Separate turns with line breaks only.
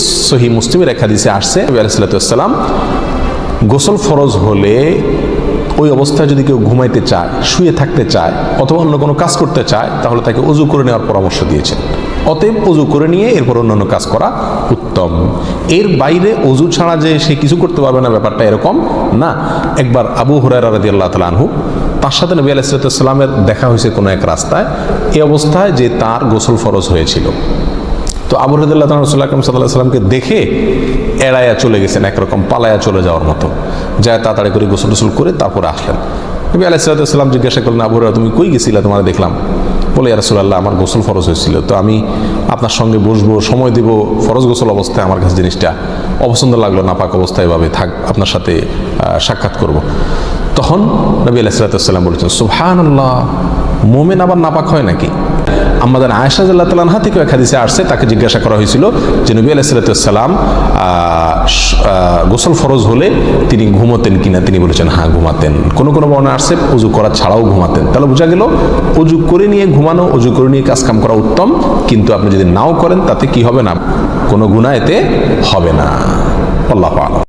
সহি মুসলিমের একাদিসে আসছে, নবী আলাইসাল্লাম গোসল ফরজ হলে ওই অবস্থায় যদি কেউ ঘুমাইতে চায়, শুয়ে থাকতে চায়, অথবা অন্য কোনো কাজ করতে চায়, তাহলে তাকে উজু করে নেওয়ার পরামর্শ দিয়েছেন। অতএব উজু করে নিয়ে এরপর অন্যান্য কাজ করা উত্তম। এর বাইরে অজু ছাড়া যে সে কিছু করতে পারবে না, ব্যাপারটা এরকম না। একবার আবু হুরায়রা রাদি আল্লাহ তালানহু তার সাথে নবী আলাইসালামের দেখা হয়েছে কোনো এক রাস্তায় এ অবস্থায় যে তার গোসল ফরজ হয়েছিল। তো আবু রদুল্লাহ রসুল্লাহ আকরম সাল্লাহ সাল্লামকে দেখে এড়াইয়া চলে গেছেন একরকম পালায়া চলে যাওয়ার মতো। যায় তাড়াতাড়ি করে গোসল টোসল করে তারপরে আসলেন। নবী আলাইসাল্লাম জিজ্ঞাসা করলেন, আবু তুমি কই গেছিলে? তোমার দেখলাম। বলে রাসুল্লাহ আমার গোসল ফরজ হয়েছিল। তো আমি আপনার সঙ্গে বসবো, সময় দিব, ফরজ গোসল অবস্থায় আমার কাছে জিনিসটা অপছন্দ লাগল নাপাক অবস্থায় এভাবে থাক, আপনার সাথে সাক্ষাৎ করব। তখন নবী আলাইসাল্লাম বলেছেন সুহান আল্লাহ মোমেন আবার নাপাক হয় নাকি? আমাদের আয়সা জাল্লাহ তালানহা থেকে এক হাদিসে আসছে, তাকে জিজ্ঞাসা করা হয়েছিল যে নবী আলাইসাল্লাম গোসল ফরজ হলে তিনি ঘুমোতেন কিনা? তিনি বলেছেন হ্যাঁ ঘুমাতেন। কোনো কোনো বর্ণা আসছে, উজু করা ছাড়াও ঘুমাতেন। তাহলে বোঝা গেল, উজু করে নিয়ে ঘুমানো, উজু করে নিয়ে কাজ কাম করা উত্তম, কিন্তু আপনি যদি নাও করেন, তাতে কি হবে না? কোনো গুণা এতে হবে না। আল্লাহ